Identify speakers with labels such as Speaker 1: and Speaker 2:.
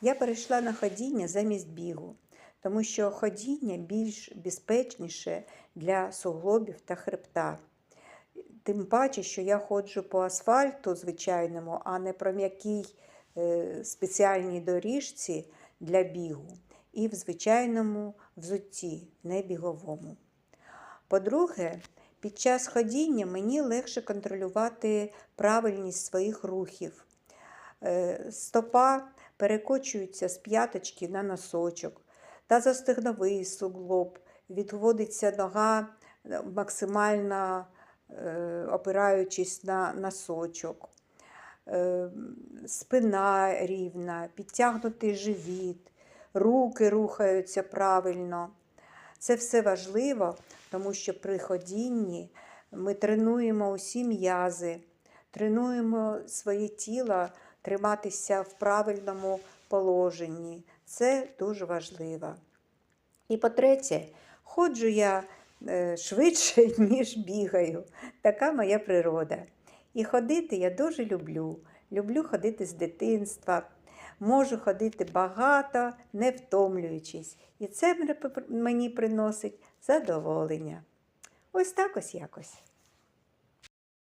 Speaker 1: Я перейшла на ходіння замість бігу, тому що ходіння більш безпечніше для суглобів та хребта. Тим паче, що я ходжу по асфальту звичайному, а не про м'якій е, спеціальній доріжці для бігу і в звичайному взутті, не біговому. По-друге, під час ходіння мені легше контролювати правильність своїх рухів. Е, Стопа перекочується з п'яточки на носочок, та застигновий суглоб, відводиться нога е, максимально е, опираючись на носочок. Е, Спина рівна, підтягнутий живіт, руки рухаються правильно. Це все важливо, тому що при ходінні ми тренуємо усі м'язи, тренуємо своє тіло триматися в правильному положенні. Це дуже важливо. І по-третє, ходжу я е, швидше, ніж бігаю. Така моя природа. І ходити я дуже люблю. Люблю ходити з дитинства. Можу ходити багато, не втомлюючись. І це мені приносить задоволення. Ось так ось якось.